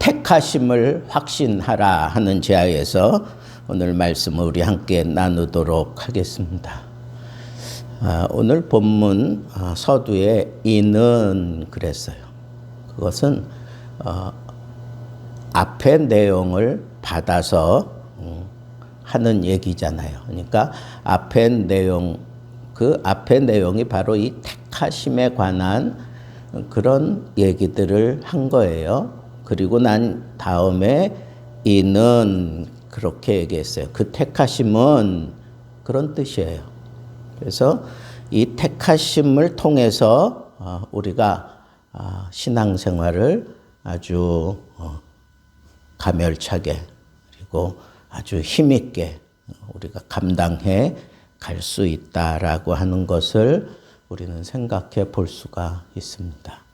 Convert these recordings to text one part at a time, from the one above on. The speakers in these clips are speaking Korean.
택하심을 확신하라 하는 제하에서 오늘 말씀을 우리 함께 나누도록 하겠습니다. 아, 오늘 본문 아, 서두에 이는 그랬어요. 그것은 어, 앞의 내용을 받아서 음, 하는 얘기잖아요. 그러니까 앞의 내용 그 앞의 내용이 바로 이 택하심에 관한 그런 얘기들을 한 거예요. 그리고 난 다음에 이는 그렇게 얘기했어요. 그 택하심은 그런 뜻이에요. 그래서 이 택하심을 통해서 어, 우리가 아, 신앙생활을 아주 어, 가멸차게 그리고 아주 힘있게 우리가 감당해 갈 수 있다라고 하는 것을 우리는 생각해 볼 수가 있습니다.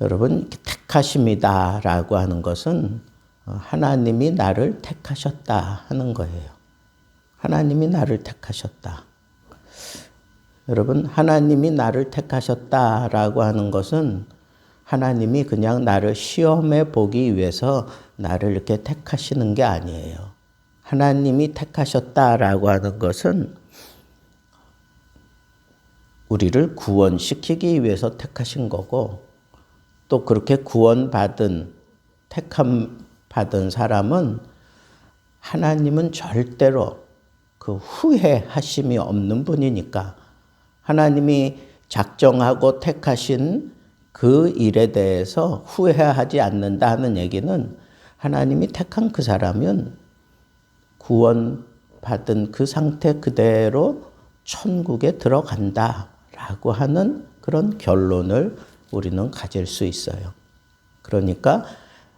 여러분, 택하심이다라고 하는 것은 하나님이 나를 택하셨다 하는 거예요. 하나님이 나를 택하셨다. 여러분, 하나님이 나를 택하셨다라고 하는 것은 하나님이 그냥 나를 시험해 보기 위해서 나를 이렇게 택하시는 게 아니에요. 하나님이 택하셨다라고 하는 것은 우리를 구원시키기 위해서 택하신 거고 또 그렇게 구원받은 택함 받은 사람은 하나님은 절대로 그 후회하심이 없는 분이니까 하나님이 작정하고 택하신 그 일에 대해서 후회하지 않는다는 얘기는 하나님이 택한 그 사람은 구원받은 그 상태 그대로 천국에 들어간다라고 하는 그런 결론을 우리는 가질 수 있어요. 그러니까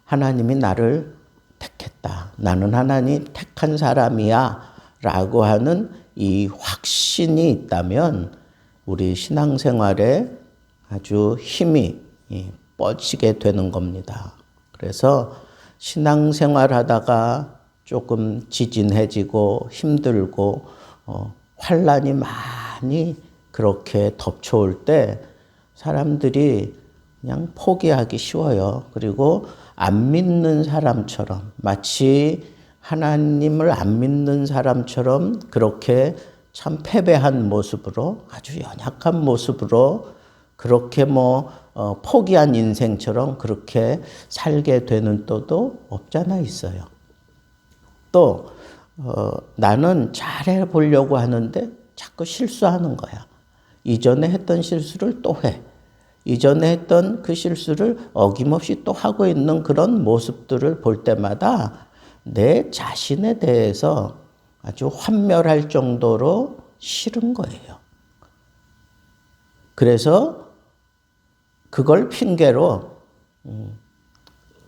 하나님이 나를 택했다. 나는 하나님 택한 사람이야. 라고 하는 이 확신이 있다면 우리 신앙생활에 아주 힘이 뻗치게 되는 겁니다. 그래서 신앙생활 하다가 조금 지진해지고 힘들고 어, 환란이 많이 그렇게 덮쳐올 때 사람들이 그냥 포기하기 쉬워요. 그리고 안 믿는 사람처럼 마치 하나님을 안 믿는 사람처럼 그렇게 참 패배한 모습으로 아주 연약한 모습으로 그렇게 뭐 어, 포기한 인생처럼 그렇게 살게 되는 또도 없잖아 있어요. 또 어, 나는 잘해 보려고 하는데 자꾸 실수하는 거야. 이전에 했던 실수를 또 해. 이전에 했던 그 실수를 어김없이 또 하고 있는 그런 모습들을 볼 때마다 내 자신에 대해서 아주 환멸할 정도로 싫은 거예요. 그래서 그걸 핑계로 음,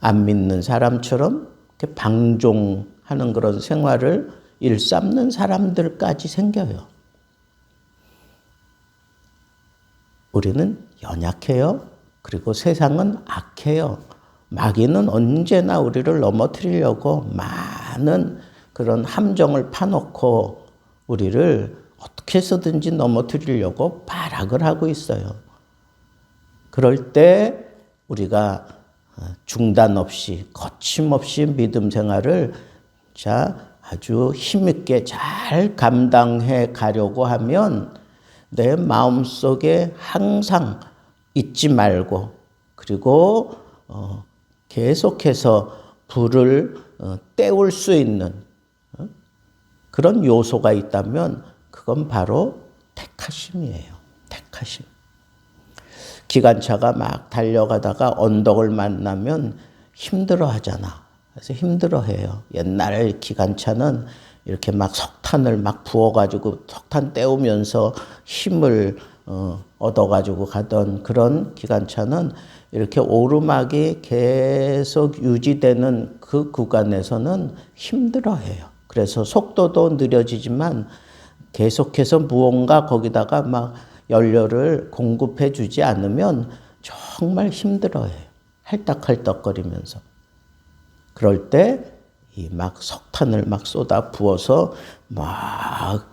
안 믿는 사람처럼 방종하는 그런 생활을 일삼는 사람들까지 생겨요. 우리는 연약해요. 그리고 세상은 악해요. 마귀는 언제나 우리를 넘어뜨리려고 많은 그런 함정을 파놓고 우리를 어떻게 해서든지 넘어뜨리려고 발악을 하고 있어요. 그럴 때 우리가 중단 없이 거침없이 믿음 생활을 자 아주 힘있게 잘 감당해 가려고 하면 내 마음 속에 항상 잊지 말고 그리고 어, 계속해서 불을 어, 때울 수 있는 어? 그런 요소가 있다면 그건 바로 택하심이에요. 택하심. 기관차가 막 달려가다가 언덕을 만나면 힘들어 하잖아. 그래서 힘들어 해요. 옛날 기관차는 이렇게 막 석탄을 막 부어가지고 석탄 떼우면서 힘을 어, 얻어가지고 가던 그런 기관차는 이렇게 오르막이 계속 유지되는 그 구간에서는 힘들어해요. 그래서 속도도 느려지지만 계속해서 무언가 거기다가 막 연료를 공급해 주지 않으면 정말 힘들어해요. 할딱할딱거리면서. 그럴 때 이 막 석탄을 막 쏟아 부어서 막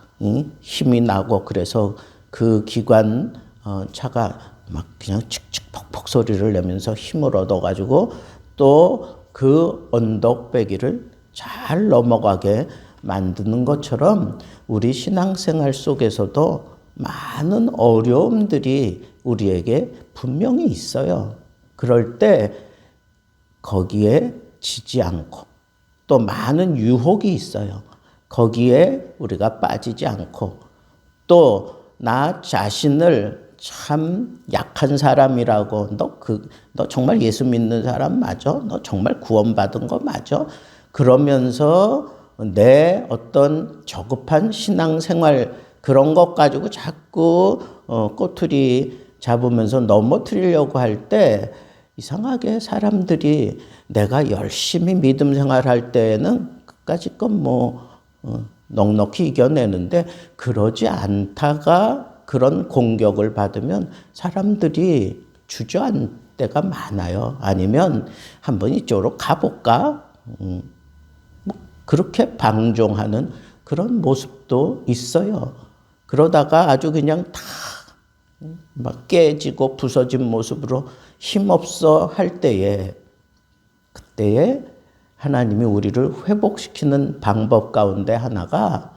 힘이 나고 그래서 그 기관 어, 차가 막 그냥 칙칙폭폭 소리를 내면서 힘을 얻어가지고 또 그 언덕배기를 잘 넘어가게 만드는 것처럼 우리 신앙생활 속에서도 많은 어려움들이 우리에게 분명히 있어요. 그럴 때 거기에 지지 않고 또 많은 유혹이 있어요. 거기에 우리가 빠지지 않고 또 나 자신을 참 약한 사람이라고 너 그 너 정말 예수 믿는 사람 맞아? 너 정말 구원받은 거 맞아? 그러면서 내 어떤 저급한 신앙생활 그런 것 가지고 자꾸 어, 꼬투리 잡으면서 넘어뜨리려고 할 때 이상하게 사람들이 내가 열심히 믿음 생활할 때에는 끝까지 건뭐 어, 넉넉히 이겨내는데 그러지 않다가 그런 공격을 받으면 사람들이 주저앉을 때가 많아요. 아니면 한번 이쪽으로 가볼까? 음, 뭐 그렇게 방종하는 그런 모습도 있어요. 그러다가 아주 그냥 다 막 깨지고 부서진 모습으로 힘없어 할 때에 그때에 하나님이 우리를 회복시키는 방법 가운데 하나가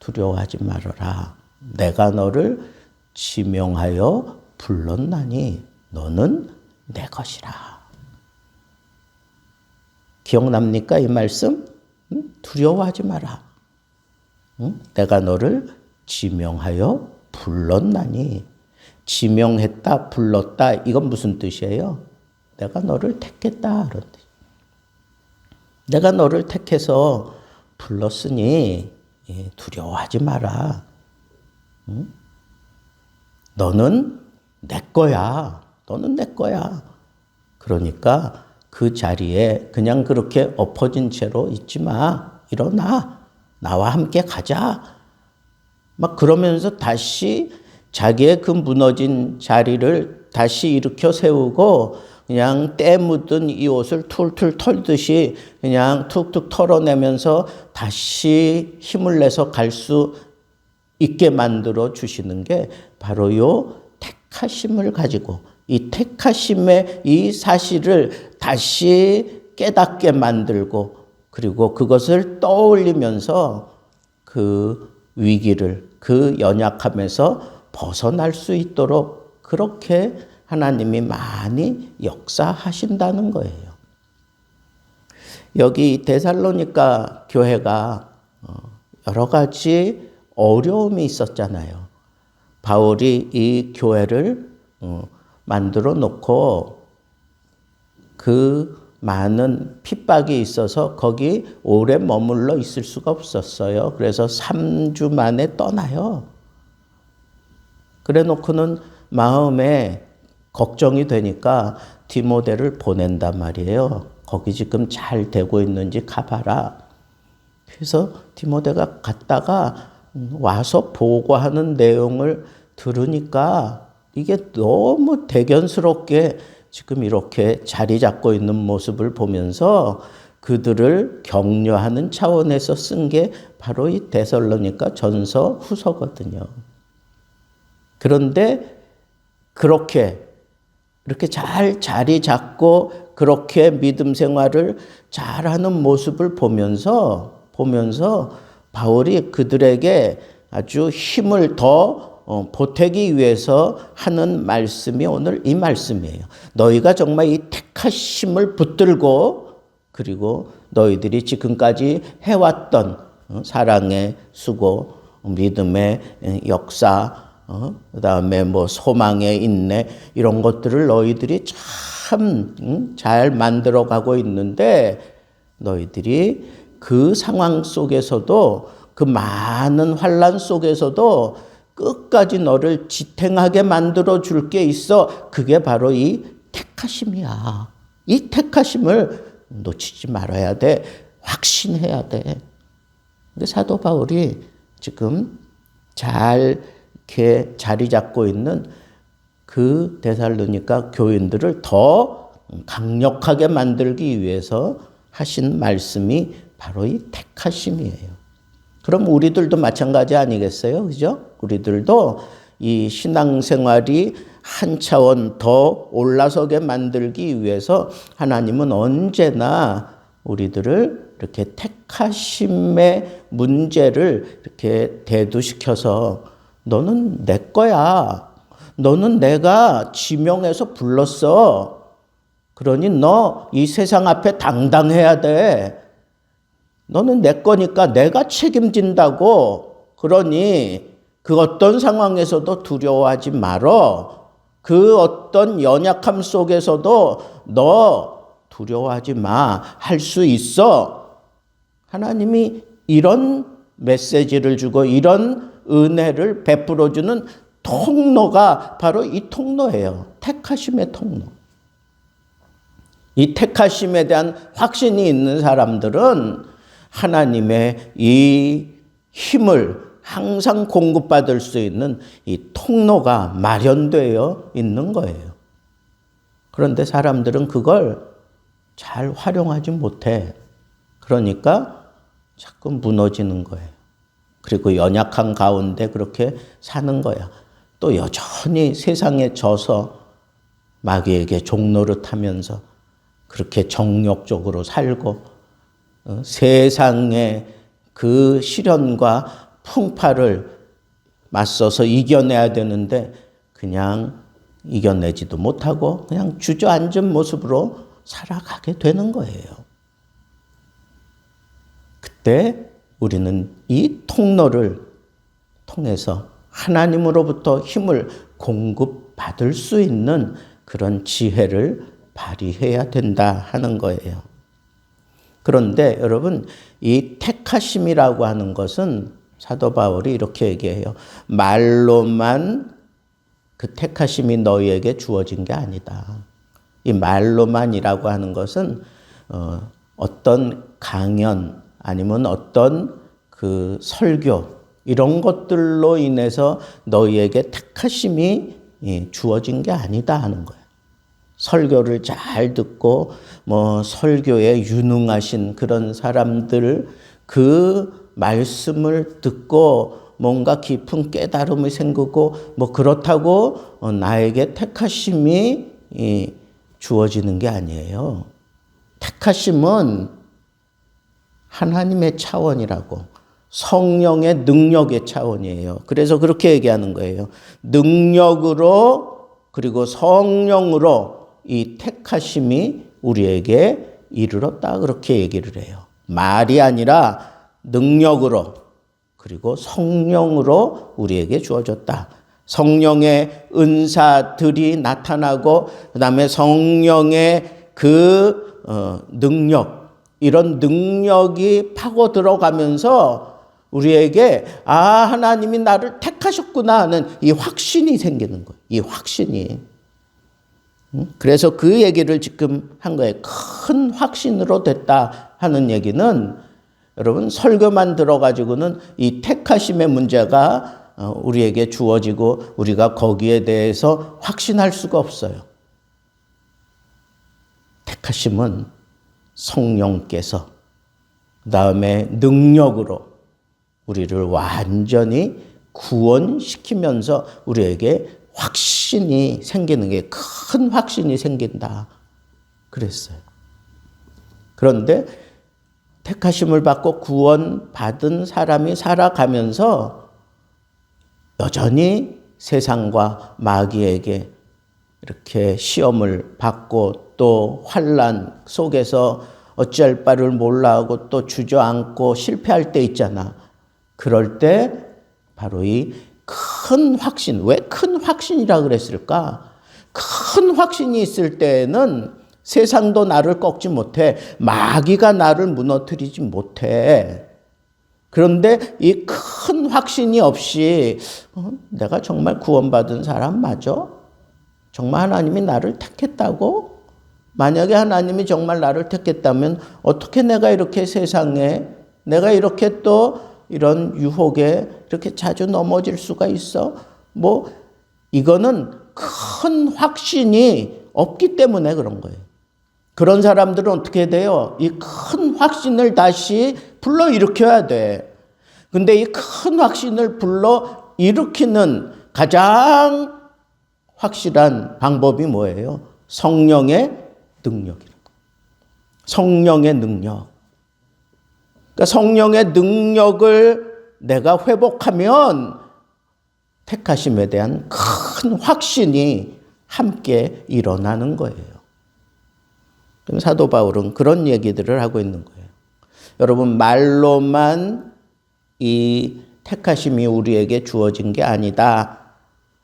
두려워하지 말아라. 내가 너를 지명하여 불렀나니 너는 내 것이라. 기억납니까? 이 말씀? 두려워하지 마라. 내가 너를 지명하여 불렀나니. 지명했다, 불렀다. 이건 무슨 뜻이에요? 내가 너를 택했다. 내가 너를 택해서 불렀으니 예, 두려워하지 마라. 응? 너는 내 거야. 너는 내 거야. 그러니까 그 자리에 그냥 그렇게 엎어진 채로 있지 마. 일어나. 나와 함께 가자. 막 그러면서 다시 자기의 그 무너진 자리를 다시 일으켜 세우고 그냥 때 묻은 이 옷을 툴툴 털듯이 그냥 툭툭 털어내면서 다시 힘을 내서 갈 수 있게 만들어 주시는 게 바로 요 택하심을 가지고 이 택하심의 이 사실을 다시 깨닫게 만들고 그리고 그것을 떠올리면서 그 위기를 그 연약함에서 벗어날 수 있도록 그렇게 하나님이 많이 역사하신다는 거예요. 여기 데살로니가 교회가 어, 여러 가지 어려움이 있었잖아요. 바울이 이 교회를 어, 만들어 놓고 그 많은 핍박이 있어서 거기 오래 머물러 있을 수가 없었어요. 그래서 3주 만에 떠나요. 그래 놓고는 마음에 걱정이 되니까 디모데를 보낸단 말이에요. 거기 지금 잘 되고 있는지 가봐라. 그래서 디모데가 갔다가 와서 보고하는 내용을 들으니까 이게 너무 대견스럽게 지금 이렇게 자리 잡고 있는 모습을 보면서 그들을 격려하는 차원에서 쓴 게 바로 이 데살로니가 전서 후서거든요. 그런데 그렇게 이렇게 잘 자리 잡고 그렇게 믿음 생활을 잘하는 모습을 보면서 보면서 바울이 그들에게 아주 힘을 더 어, 보태기 위해서 하는 말씀이 오늘 이 말씀이에요. 너희가 정말 이 택하심을 붙들고 그리고 너희들이 지금까지 해왔던 어, 사랑의 수고, 믿음의 역사, 어? 그 다음에 뭐 소망의 인내 이런 것들을 너희들이 참잘 응? 만들어 가고 있는데 너희들이 그 상황 속에서도 그 많은 환란 속에서도 끝까지 너를 지탱하게 만들어 줄 게 있어. 그게 바로 이 택하심이야. 이 택하심을 놓치지 말아야 돼. 확신해야 돼. 근데 사도 바울이 지금 잘 이렇게 자리 잡고 있는 그 데살로니가 교인들을 더 강력하게 만들기 위해서 하신 말씀이 바로 이 택하심이에요. 그럼 우리들도 마찬가지 아니겠어요? 그죠? 우리들도 이 신앙생활이 한 차원 더 올라서게 만들기 위해서 하나님은 언제나 우리들을 이렇게 택하심의 문제를 이렇게 대두시켜서 너는 내 거야. 너는 내가 지명해서 불렀어. 그러니 너 이 세상 앞에 당당해야 돼. 너는 내 거니까 내가 책임진다고. 그러니 그 어떤 상황에서도 두려워하지 말어. 그 어떤 연약함 속에서도 너 두려워하지 마. 할 수 있어. 하나님이 이런 메시지를 주고 이런 은혜를 베풀어 주는 통로가 바로 이 통로예요. 택하심의 통로. 이 택하심에 대한 확신이 있는 사람들은 하나님의 이 힘을 항상 공급받을 수 있는 이 통로가 마련되어 있는 거예요. 그런데 사람들은 그걸 잘 활용하지 못해. 그러니까 자꾸 무너지는 거예요. 그리고 연약한 가운데 그렇게 사는 거야. 또 여전히 세상에 져서 마귀에게 종노릇 하면서 그렇게 정욕적으로 살고 어, 세상의 그 시련과 풍파를 맞서서 이겨내야 되는데 그냥 이겨내지도 못하고 그냥 주저앉은 모습으로 살아가게 되는 거예요. 그때 우리는 이 통로를 통해서 하나님으로부터 힘을 공급받을 수 있는 그런 지혜를 발휘해야 된다 하는 거예요. 그런데 여러분, 이 택하심이라고 하는 것은 사도 바울이 이렇게 얘기해요. 말로만 그 택하심이 너희에게 주어진 게 아니다. 이 말로만이라고 하는 것은 어, 어떤 강연 아니면 어떤 그 설교 이런 것들로 인해서 너희에게 택하심이 예, 주어진 게 아니다 하는 거예요. 설교를 잘 듣고 뭐 설교에 유능하신 그런 사람들 그 말씀을 듣고 뭔가 깊은 깨달음이 생기고 뭐 그렇다고 어, 나에게 택하심이 주어지는 게 아니에요. 택하심은 하나님의 차원이라고 성령의 능력의 차원이에요. 그래서 그렇게 얘기하는 거예요. 능력으로 그리고 성령으로 이 택하심이 우리에게 이르렀다 그렇게 얘기를 해요. 말이 아니라 능력으로 그리고 성령으로 우리에게 주어졌다. 성령의 은사들이 나타나고 그다음에 성령의 그 어, 능력 이런 능력이 파고 들어가면서 우리에게 아 하나님이 나를 택하셨구나 하는 이 확신이 생기는 거예요. 이 확신이. 그래서 그 얘기를 지금 한 거예요. 큰 확신으로 됐다 하는 얘기는 여러분 설교만 들어가지고는 이 택하심의 문제가 어, 우리에게 주어지고 우리가 거기에 대해서 확신할 수가 없어요. 택하심은 성령께서 그 다음에 능력으로 우리를 완전히 구원시키면서 우리에게 확신이 생기는 게 큰 확신이 생긴다. 그랬어요. 그런데 택하심을 받고 구원받은 사람이 살아가면서 여전히 세상과 마귀에게 이렇게 시험을 받고 또 환란 속에서 어찌할 바를 몰라하고 또 주저앉고 실패할 때 있잖아. 그럴 때 바로 이 큰 확신, 왜 큰 확신이라 그랬을까? 큰 확신이 있을 때는 세상도 나를 꺾지 못해. 마귀가 나를 무너뜨리지 못해. 그런데 이 큰 확신이 없이 어, 내가 정말 구원받은 사람 맞아? 정말 하나님이 나를 택했다고? 만약에 하나님이 정말 나를 택했다면 어떻게 내가 이렇게 세상에 내가 이렇게 또 이런 유혹에 이렇게 자주 넘어질 수가 있어? 뭐 이거는 큰 확신이 없기 때문에 그런 거예요. 그런 사람들은 어떻게 돼요? 이 큰 확신을 다시 불러 일으켜야 돼. 근데 이 큰 확신을 불러 일으키는 가장 확실한 방법이 뭐예요? 성령의 능력이라. 성령의 능력. 그러니까 성령의 능력을 내가 회복하면 택하심에 대한 큰 확신이 함께 일어나는 거예요. 그럼 사도 바울은 그런 얘기들을 하고 있는 거예요. 여러분 말로만 이 택하심이 우리에게 주어진 게 아니다.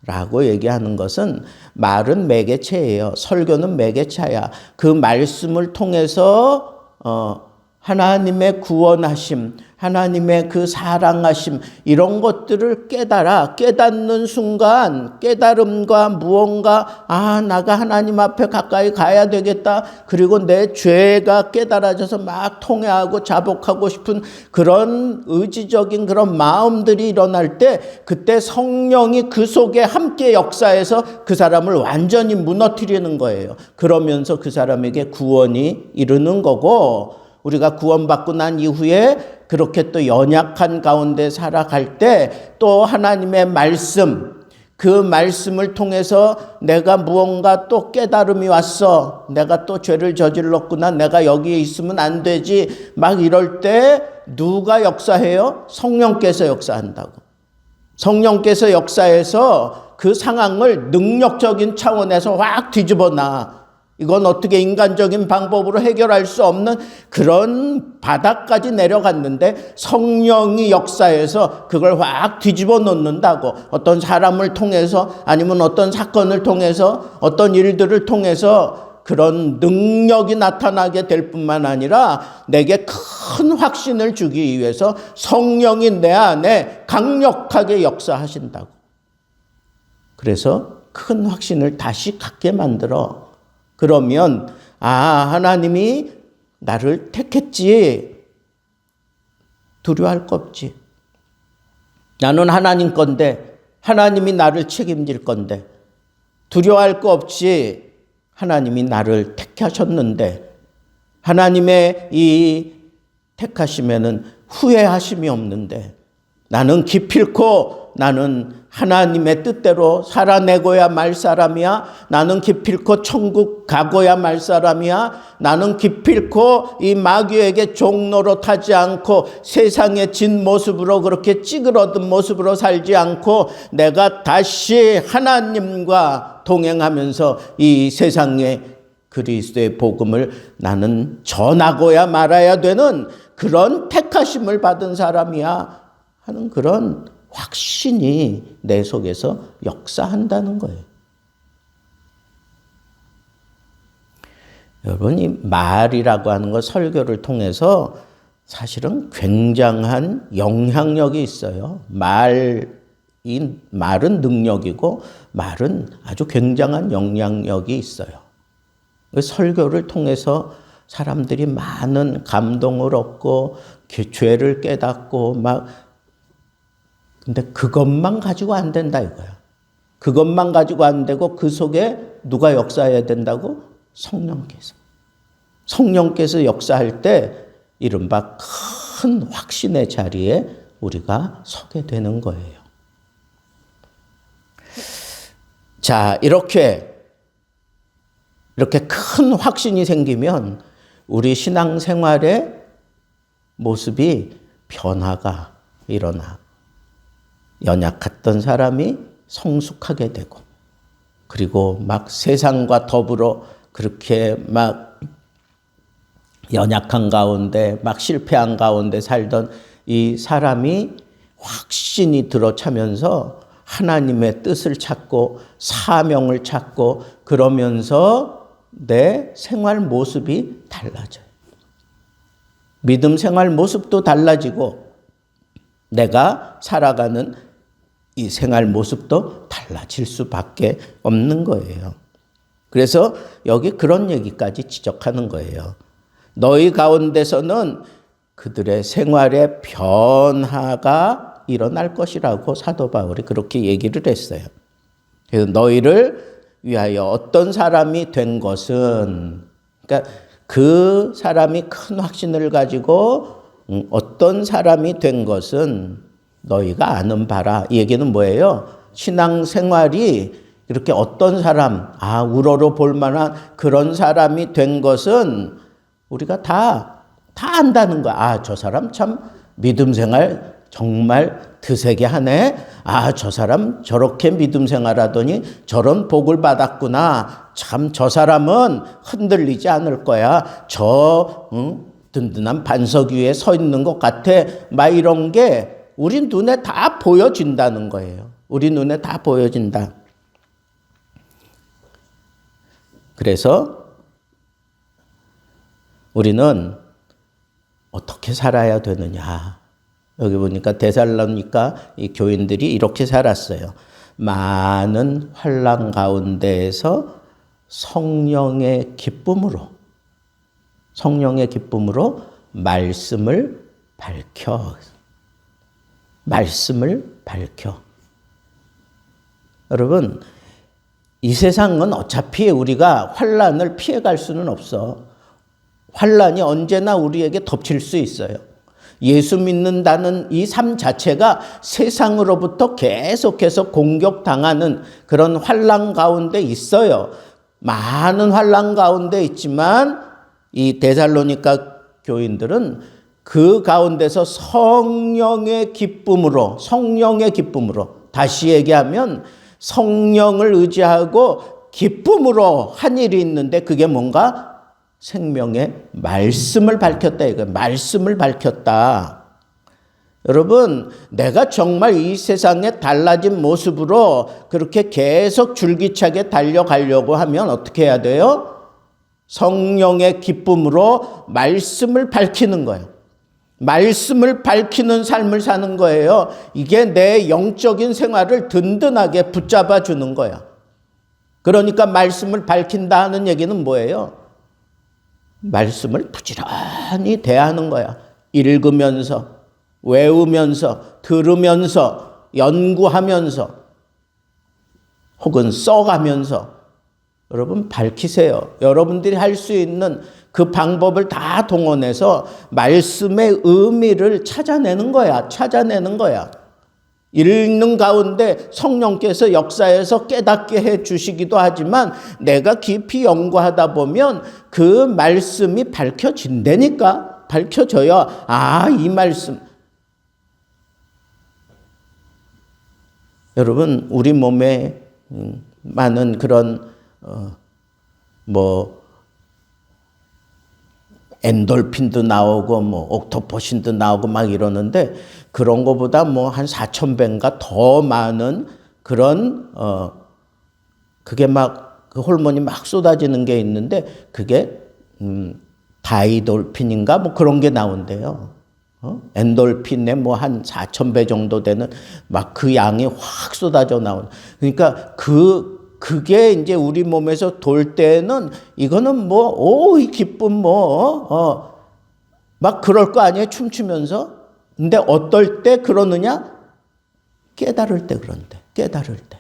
라고 얘기하는 것은 말은 매개체예요. 설교는 매개차야. 그 말씀을 통해서 어, 하나님의 구원하심, 하나님의 그 사랑하심, 이런 것들을 깨달아, 깨닫는 순간, 깨달음과 무언가, 아, 나가 하나님 앞에 가까이 가야 되겠다. 그리고 내 죄가 깨달아져서 막 통회하고 자복하고 싶은 그런 의지적인 그런 마음들이 일어날 때, 그때 성령이 그 속에 함께 역사해서 그 사람을 완전히 무너뜨리는 거예요. 그러면서 그 사람에게 구원이 이르는 거고, 우리가 구원받고 난 이후에 그렇게 또 연약한 가운데 살아갈 때 또 하나님의 말씀, 그 말씀을 통해서 내가 무언가 또 깨달음이 왔어. 내가 또 죄를 저질렀구나. 내가 여기에 있으면 안 되지. 막 이럴 때 누가 역사해요? 성령께서 역사한다고. 성령께서 역사해서 그 상황을 능력적인 차원에서 확 뒤집어 놔. 이건 어떻게 인간적인 방법으로 해결할 수 없는 그런 바닥까지 내려갔는데 성령이 역사해서 그걸 확 뒤집어 놓는다고 어떤 사람을 통해서 아니면 어떤 사건을 통해서 어떤 일들을 통해서 그런 능력이 나타나게 될 뿐만 아니라 내게 큰 확신을 주기 위해서 성령이 내 안에 강력하게 역사하신다고. 그래서 큰 확신을 다시 갖게 만들어 그러면 아 하나님이 나를 택했지 두려워할 거 없지. 나는 하나님 건데 하나님이 나를 책임질 건데 두려워할 거 없이 하나님이 나를 택하셨는데 하나님의 이 택하심에는 후회하심이 없는데 나는 기필코 나는 하나님의 뜻대로 살아내고야 말 사람이야. 나는 기필코 천국 가고야 말 사람이야. 나는 기필코 이 마귀에게 종로로 타지 않고 세상의 진 모습으로 그렇게 찌그러든 모습으로 살지 않고 내가 다시 하나님과 동행하면서 이 세상에 그리스도의 복음을 나는 전하고야 말아야 되는 그런 택하심을 받은 사람이야 하는 그런 확신이 내 속에서 역사한다는 거예요. 여러분, 이 말이라고 하는 것 설교를 통해서 사실은 굉장한 영향력이 있어요. 말, 이 말은 능력이고 말은 아주 굉장한 영향력이 있어요. 그 설교를 통해서 사람들이 많은 감동을 얻고 죄를 깨닫고 막 근데 그것만 가지고 안 된다 이거야. 그것만 가지고 안 되고 그 속에 누가 역사해야 된다고? 성령께서. 성령께서 역사할 때 이른바 큰 확신의 자리에 우리가 서게 되는 거예요. 자, 이렇게 이렇게 큰 확신이 생기면 우리 신앙 생활의 모습이 변화가 일어나. 연약했던 사람이 성숙하게 되고 그리고 막 세상과 더불어 그렇게 막 연약한 가운데 막 실패한 가운데 살던 이 사람이 확신이 들어차면서 하나님의 뜻을 찾고 사명을 찾고 그러면서 내 생활 모습이 달라져요. 믿음 생활 모습도 달라지고 내가 살아가는 이 생활 모습도 달라질 수밖에 없는 거예요. 그래서 여기 그런 얘기까지 지적하는 거예요. 너희 가운데서는 그들의 생활의 변화가 일어날 것이라고 사도 바울이 그렇게 얘기를 했어요. 그래서 너희를 위하여 어떤 사람이 된 것은, 그러니까 그 사람이 큰 확신을 가지고 어떤 사람이 된 것은 너희가 아는 바라. 이 얘기는 뭐예요? 신앙 생활이 이렇게 어떤 사람, 아, 우러러 볼 만한 그런 사람이 된 것은 우리가 다, 다 안다는 거야. 아, 저 사람 참 믿음 생활 정말 드세게 하네. 아, 저 사람 저렇게 믿음 생활하더니 저런 복을 받았구나. 참 저 사람은 흔들리지 않을 거야. 저 응? 든든한 반석 위에 서 있는 것 같아. 막 이런 게 우리 눈에 다 보여진다는 거예요. 우리 눈에 다 보여진다. 그래서 우리는 어떻게 살아야 되느냐. 여기 보니까 데살로니까 이 교인들이 이렇게 살았어요. 많은 환란 가운데에서 성령의 기쁨으로 성령의 기쁨으로 말씀을 밝혀 말씀을 밝혀 여러분 이 세상은 어차피 우리가 환란을 피해 갈 수는 없어. 환란이 언제나 우리에게 덮칠 수 있어요. 예수 믿는다는 이 삶 자체가 세상으로부터 계속해서 공격당하는 그런 환란 가운데 있어요. 많은 환란 가운데 있지만 이 데살로니가 교인들은 그 가운데서 성령의 기쁨으로 성령의 기쁨으로 다시 얘기하면 성령을 의지하고 기쁨으로 한 일이 있는데 그게 뭔가 생명의 말씀을 밝혔다 이거 말씀을 밝혔다. 여러분, 내가 정말 이 세상에 달라진 모습으로 그렇게 계속 줄기차게 달려가려고 하면 어떻게 해야 돼요? 성령의 기쁨으로 말씀을 밝히는 거예요. 말씀을 밝히는 삶을 사는 거예요. 이게 내 영적인 생활을 든든하게 붙잡아 주는 거야. 그러니까 말씀을 밝힌다 하는 얘기는 뭐예요? 말씀을 부지런히 대하는 거야. 읽으면서, 외우면서, 들으면서, 연구하면서, 혹은 써가면서, 여러분 밝히세요. 여러분들이 할 수 있는 그 방법을 다 동원해서 말씀의 의미를 찾아내는 거야. 찾아내는 거야. 읽는 가운데 성령께서 역사에서 깨닫게 해 주시기도 하지만 내가 깊이 연구하다 보면 그 말씀이 밝혀진다니까. 밝혀져요. 아, 이 말씀. 여러분, 우리 몸에 음, 많은 그런, 어, 뭐, 엔돌핀도 나오고 뭐 옥토포신도 나오고 막 이러는데 그런 거보다 뭐 한 4천 배인가 더 많은 그런 어 그게 막 그 호르몬이 막 쏟아지는 게 있는데 그게 음 다이돌핀인가 뭐 그런 게 나온대요. 어? 엔돌핀에 뭐한 4천 배 정도 되는 막 그 양이 확 쏟아져 나온. 그러니까 그 그게 이제 우리 몸에서 돌 때는 이거는 뭐, 오, 이 기쁨 뭐, 어, 막 그럴 거 아니에요? 춤추면서. 근데 어떨 때 그러느냐? 깨달을 때 그런데, 깨달을 때.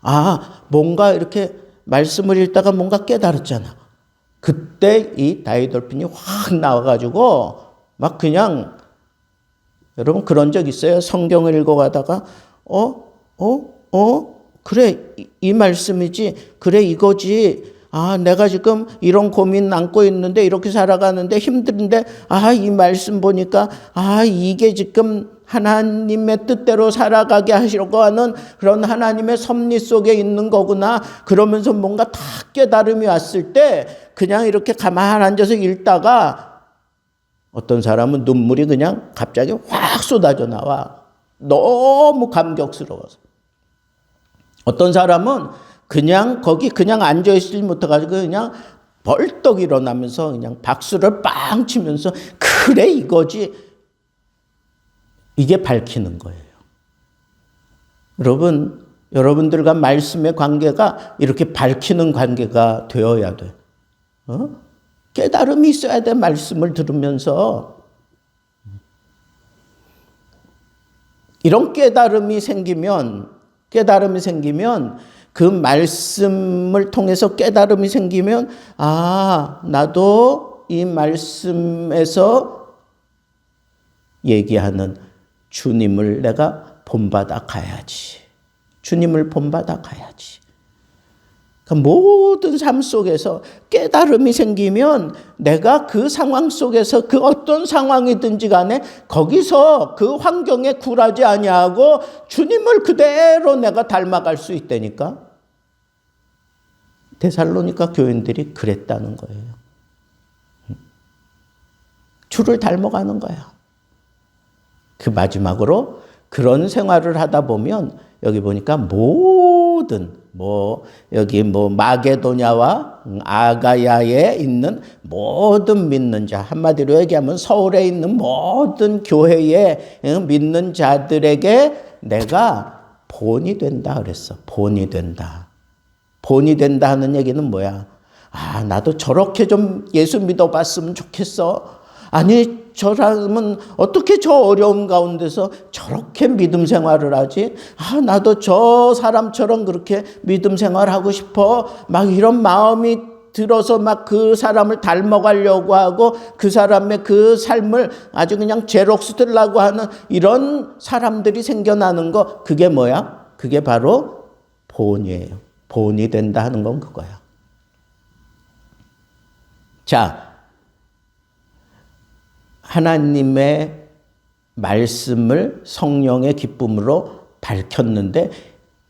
아, 뭔가 이렇게 말씀을 읽다가 뭔가 깨달았잖아. 그때 이 다이돌핀이 확 나와가지고 막 그냥 여러분 그런 적 있어요? 성경을 읽어가다가 어? 어? 어? 그래, 이, 이 말씀이지. 그래, 이거지. 아, 내가 지금 이런 고민 안고 있는데, 이렇게 살아가는데 힘든데, 아, 이 말씀 보니까, 아, 이게 지금 하나님의 뜻대로 살아가게 하시려고 하는 그런 하나님의 섭리 속에 있는 거구나. 그러면서 뭔가 다 깨달음이 왔을 때, 그냥 이렇게 가만 앉아서 읽다가, 어떤 사람은 눈물이 그냥 갑자기 확 쏟아져 나와. 너무 감격스러워서. 어떤 사람은 그냥 거기 그냥 앉아 있지 못해가지고 그냥 벌떡 일어나면서 그냥 박수를 빵 치면서 그래 이거지 이게 밝히는 거예요. 여러분 여러분들과 말씀의 관계가 이렇게 밝히는 관계가 되어야 돼. 어? 깨달음이 있어야 돼 말씀을 들으면서 이런 깨달음이 생기면 깨달음이 생기면 그 말씀을 통해서 깨달음이 생기면 아, 나도 이 말씀에서 얘기하는 주님을 내가 본받아 가야지. 주님을 본받아 가야지. 그 모든 삶 속에서 깨달음이 생기면 내가 그 상황 속에서 그 어떤 상황이든지 간에 거기서 그 환경에 굴하지 아니하고 주님을 그대로 내가 닮아갈 수 있다니까. 데살로니까 교인들이 그랬다는 거예요. 주를 닮아가는 거야. 그 마지막으로 그런 생활을 하다 보면 여기 보니까 모든 뭐 여기 뭐 마게도냐와 아가야에 있는 모든 믿는 자 한마디로 얘기하면 서울에 있는 모든 교회에 믿는 자들에게 내가 본이 된다 그랬어. 본이 된다. 본이 된다 하는 얘기는 뭐야? 아, 나도 저렇게 좀 예수 믿어 봤으면 좋겠어. 아니, 저 사람은 어떻게 저 어려운 가운데서 저렇게 믿음 생활을 하지? 아, 나도 저 사람처럼 그렇게 믿음 생활하고 싶어. 막 이런 마음이 들어서 막 그 사람을 닮아가려고 하고 그 사람의 그 삶을 아주 그냥 제록스 들라고 하는 이런 사람들이 생겨나는 거, 그게 뭐야? 그게 바로 본이에요. 본이 된다 하는 건 그거야. 자, 하나님의 말씀을 성령의 기쁨으로 밝혔는데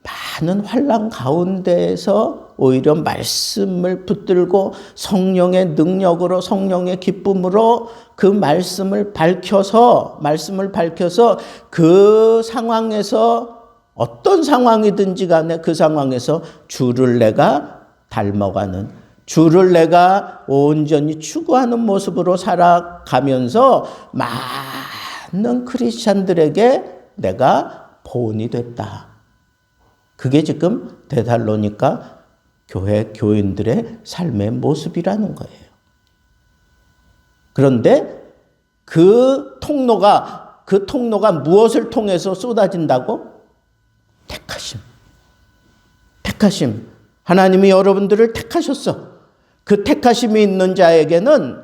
많은 환란 가운데에서 오히려 말씀을 붙들고 성령의 능력으로 성령의 기쁨으로 그 말씀을 밝혀서 말씀을 밝혀서 그 상황에서 어떤 상황이든지 간에 그 상황에서 주를 내가 닮아가는 주를 내가 온전히 추구하는 모습으로 살아가면서 많은 크리스찬들에게 내가 본이 됐다. 그게 지금 데살로니까 교회 교인들의 삶의 모습이라는 거예요. 그런데 그 통로가 그 통로가 무엇을 통해서 쏟아진다고? 택하심. 택하심. 하나님이 여러분들을 택하셨어. 그 택하심이 있는 자에게는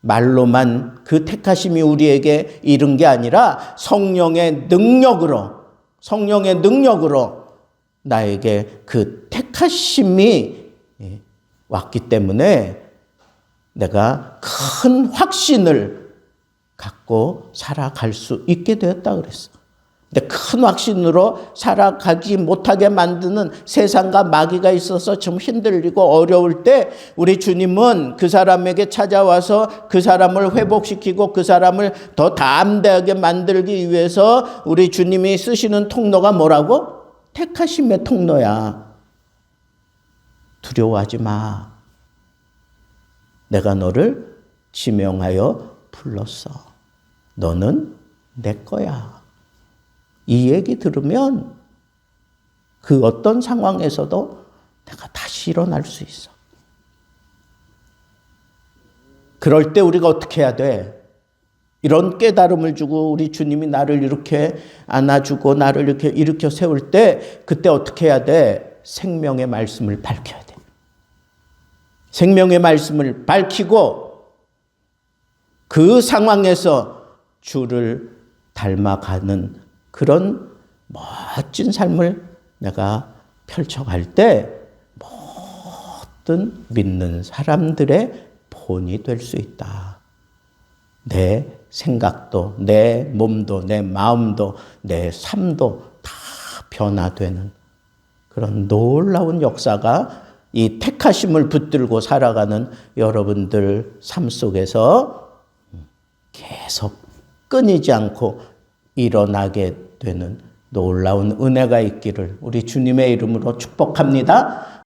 말로만 그 택하심이 우리에게 이른 게 아니라 성령의 능력으로, 성령의 능력으로 나에게 그 택하심이 왔기 때문에 내가 큰 확신을 갖고 살아갈 수 있게 되었다 그랬어. 근데 큰 확신으로 살아가지 못하게 만드는 세상과 마귀가 있어서 좀 힘들리고 어려울 때 우리 주님은 그 사람에게 찾아와서 그 사람을 회복시키고 그 사람을 더 담대하게 만들기 위해서 우리 주님이 쓰시는 통로가 뭐라고? 택하심의 통로야. 두려워하지 마. 내가 너를 지명하여 불렀어. 너는 내 거야. 이 얘기 들으면 그 어떤 상황에서도 내가 다시 일어날 수 있어. 그럴 때 우리가 어떻게 해야 돼? 이런 깨달음을 주고 우리 주님이 나를 이렇게 안아주고 나를 이렇게 일으켜 세울 때 그때 어떻게 해야 돼? 생명의 말씀을 밝혀야 돼. 생명의 말씀을 밝히고 그 상황에서 주를 닮아가는 그런 멋진 삶을 내가 펼쳐갈 때 모든 믿는 사람들의 본이 될 수 있다. 내 생각도, 내 몸도, 내 마음도, 내 삶도 다 변화되는 그런 놀라운 역사가 이 택하심을 붙들고 살아가는 여러분들 삶 속에서 계속 끊이지 않고 일어나게 되는 놀라운 은혜가 있기를 우리 주님의 이름으로 축복합니다.